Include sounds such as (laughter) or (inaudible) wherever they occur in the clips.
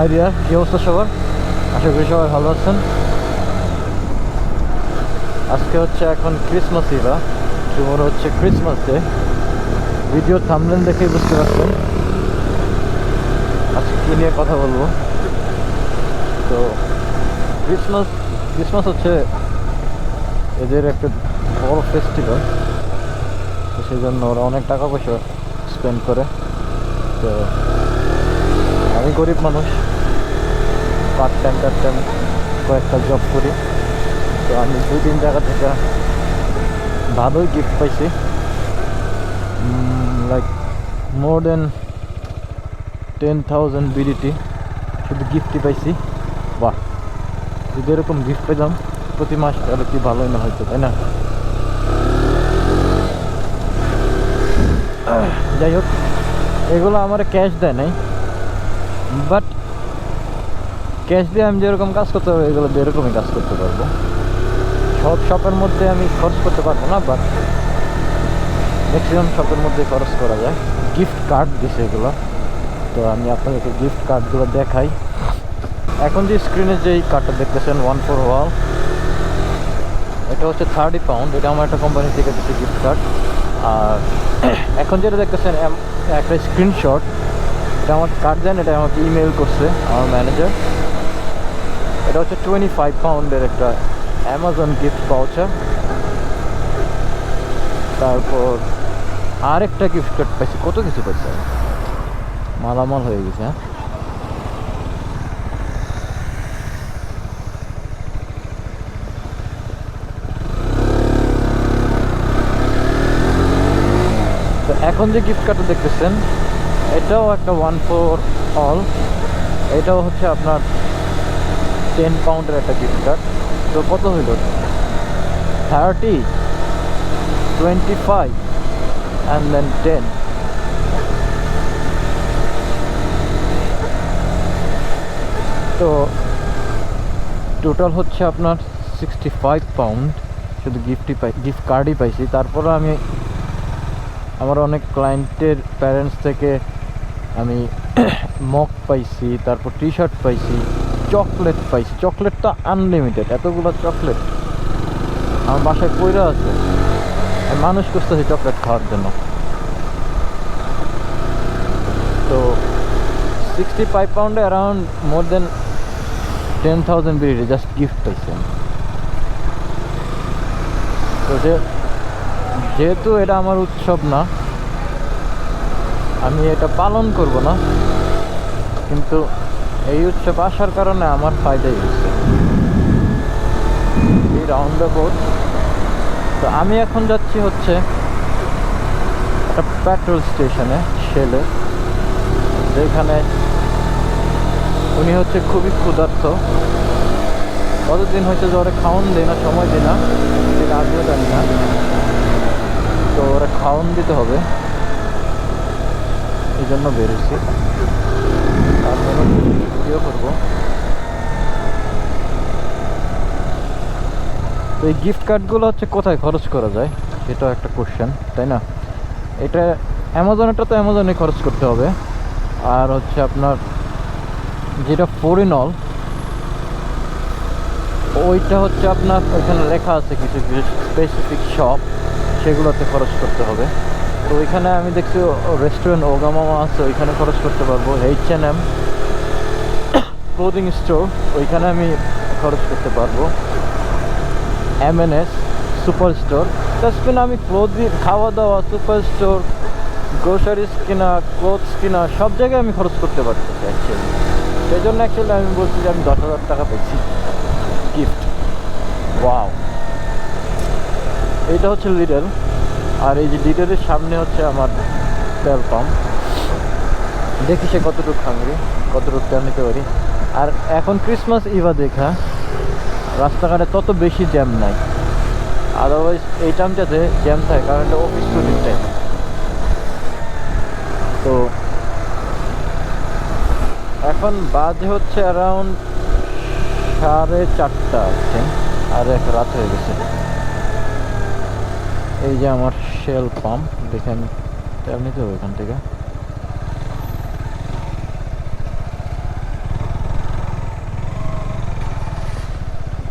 Idea কি অবস্থা সবার? আশা করি সবাই ভালো আছেন। আজকে হচ্ছে এখন ক্রিসমাস ইভা টুমোরো হচ্ছে ক্রিসমাস ডে ভিডিও থামলেন দেখেই বুঝতে পারছেন। আজকে কী নিয়ে কথা বলব? তো ক্রিসমাস ক্রিসমাস হচ্ছে এদের একটা বড় ফেস্টিভ্যাল তো সেই জন্য ওরা অনেক টাকা পয়সা স্পেন্ড করে। তো গরিব মানুষ। পার্ট টাইম টার্ট টাইম কয়েকটা জব করি। তো আমি দুই তিন জায়গা থেকে ভালোই গিফট পাইছি। Like more than ten thousand BDT শুধু গিফটই পাইছি। বাহ, যদি এরকম গিফট পেতাম, প্রতি মাস তাহলে কি ভালোই না হয়তো, তাই না? যাই হোক, এগুলো আমার ক্যাশ দেয় নাই। বাট ক্যাশ দিয়ে আমি যেরকম কাজ করতে পারব, এগুলো দিয়ে এরকমই কাজ করতে পারব। সব শপের মধ্যে আমি খরচ করতে পারব না, বাট ম্যাক্সিমাম শপের মধ্যে খরচ করা যায়। গিফট কার্ড দিছে এগুলো। তো আমি আপনাদেরকে গিফট কার্ডগুলো দেখাই। এখন যে স্ক্রিনে যেই কার্ডটা দেখতেছেন ওয়ান ফোর ওয়াল এটা হচ্ছে থার্টি পাউন্ড এটা আমার একটা কোম্পানি থেকে দিচ্ছে গিফট কার্ড আর এখন যেটা দেখতেছেন একটা স্ক্রিনশট এটা আমাকে কার্ড দেন এটা আমাকে ইমেল করছে আমার ম্যানেজার এটা হচ্ছে টোয়েন্টি ফাইভ পাউন্ডের একটা অ্যামাজন গিফট পাউচার তারপর আরেকটা গিফট কার্ড পাইছি। কত কিছু পাইছি। মালামাল হয়ে গেছে হ্যাঁ? এখন যে গিফট কার্ডটা দেখতেছেন এটাও একটা ওয়ান ফোর অল এটাও হচ্ছে আপনার টেন পাউন্ডের একটা গিফট কার্ড তো কত হইল? Thirty twenty five and then ten তো টোটাল হচ্ছে আপনার সিক্সটি ফাইভ পাউন্ড শুধু গিফটই পাই গিফট কার্ডই পাইছি। তারপরে আমি আমার অনেক ক্লায়েন্টের প্যারেন্টস থেকে আমি (clears throat) মগ পাইছি, তারপর টি শার্ট পাইছি চকলেট পাইছি। চকলেট তো আনলিমিটেড এতগুলো চকলেট আমার বাসায় কইরা আছে। মানুষ করতেছি চকলেট খাওয়ার জন্য। তো sixty five পাউন্ডে around more than ten thousand BDT just gift পাইছি তো যেহেতু এটা আমার উৎসব না আমি এটা পালন করব না। কিন্তু এই উৎসব আসার কারণে আমার ফায়দাই হচ্ছে। এই রাউন্ড বোর্ড তো আমি এখন যাচ্ছি হচ্ছে একটা পেট্রোল স্টেশনে শেলে যেখানে উনি হচ্ছে খুবই ক্ষুধার্ত। কতদিন হয়েছে যে ওরা খাওয়ান দেয় না, সময় দেয় না, সেটা আমিও জানি না। তো ওরা খাওয়ান দিতে হবে। এই জন্য ভিডিও করব। তো এই গিফট কার্ডগুলো হচ্ছে কোথায় খরচ করা যায়? এটাও একটা কোশ্চেন তাই না? এটা অ্যামাজনেরটা তো অ্যামাজনে খরচ করতে হবে। আর হচ্ছে আপনার যেটা ফরিনল ওইটা হচ্ছে আপনার ওইখানে লেখা আছে কিছু কিছু স্পেসিফিক শপ সেগুলোতে খরচ করতে হবে। তো ওইখানে আমি দেখছি রেস্টুরেন্ট ওগামামা আছে, ওইখানে খরচ করতে পারব। H N M clothing store ওইখানে আমি খরচ করতে পারব। M N S super store তাছাড়া আমি ক্লোদিং খাওয়া দাওয়া সুপার স্টোর গ্রোসারিজ কিনা ক্লোথস কিনা, সব জায়গায় আমি খরচ করতে পারতেছি অ্যাকচুয়ালি সেই জন্য অ্যাকচুয়ালি আমি বলছি যে আমি দশ হাজার টাকা পেয়েছি গিফট ওয়াও এটা হচ্ছে লিডল আর এই যে লিডলের সামনে হচ্ছে আমার তেল পাম্প। দেখি সে কতটুকু হাঙ্গরি কতটুকু তেল নিতে পারি। আর এখন ক্রিসমাস ইভা দেখা। রাস্তাঘাটে তত বেশি জ্যাম নাই। আদারওয়াইজ এই টাইমটাতে জ্যাম থাকে, কারণ এটা অফিস ছুটির টাইম তো এখন বাজে হচ্ছে অ্যারাউন্ড সাড়ে চারটা আছে আর এক রাত হয়ে গেছে। এই যে আমার shell pump they can tell me to can take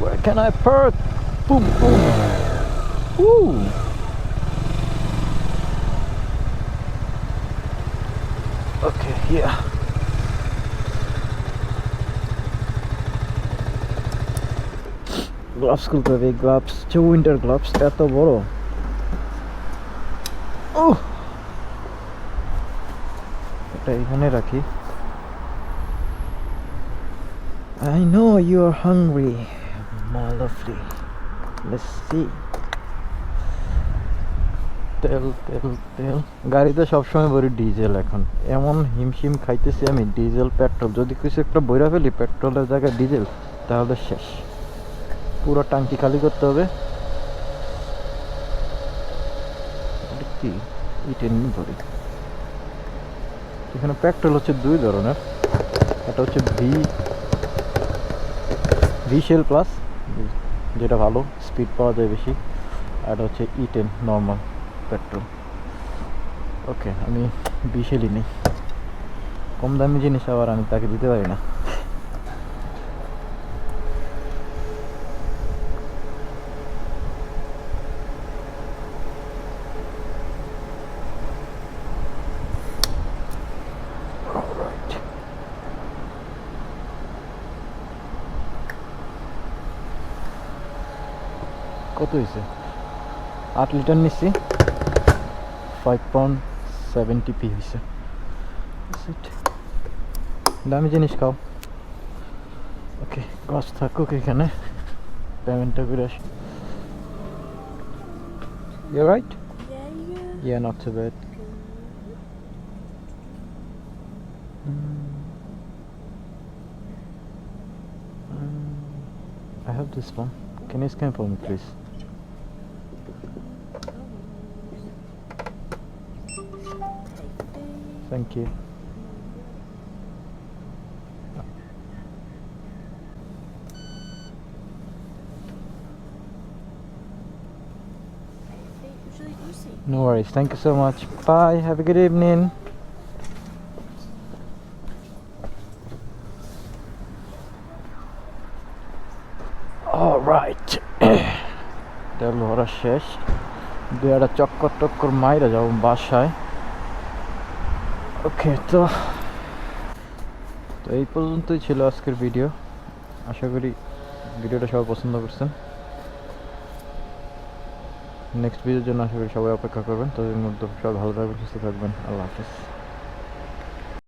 where can I park boom boom. Woo. okay here. Gloves could be gloves. Two winter gloves at the bottle উহ! এটা এখানে রাখি I know you are hungry, my lovely. Let's see. তেল তেল তেল গাড়িতে সবসময় ভরি diesel এখন এমন হিমশিম খাইতেছি আমি ডিজেল পেট্রোল যদি কিছু একটা বইরা ফেলি পেট্রোলের জায়গায় ডিজেল তাহলে শেষ পুরো টাঙ্কি খালি করতে হবে এটা কি ইটেন ধরি। এখানে পেট্রোল হচ্ছে দুই ধরনের। একটা হচ্ছে ভি ভি শেল প্লাস যেটা ভালো স্পিড পাওয়া যায় বেশি। আর এটা হচ্ছে E ten normal petrol okay আমি ভি শেলই নেই। কম দামি জিনিস আবার আমি তাকে দিতে পারি না। কত হয়েছে? আট লিটার নিচ্ছি। ফাইভ পাউন্ড সেভেন্টি পি হয়েছে। দামি জিনিস খাও। ওকে গাছ থাকুক এখানে। পেমেন্টটা করে আসি you right Yeah, yeah. Yeah, not too bad. I have this one. Can you scan for me, please? Thank you. No worries. Thank you so much. Bye. Have a good evening. Alright. তেল ভরা শেষ দু একটা চক্কর টক্কর মাইরা যাব বাসায় ওকে, তো তো এই পর্যন্তই ছিল আজকের ভিডিও আশা করি ভিডিওটা সবাই পছন্দ করছেন। নেক্সট ভিডিওর জন্য আশা করি সবাই অপেক্ষা করবেন। তাদের মধ্যে সবাই ভালো থাকবেন, সুস্থ থাকবেন। আল্লাহ হাফিজ।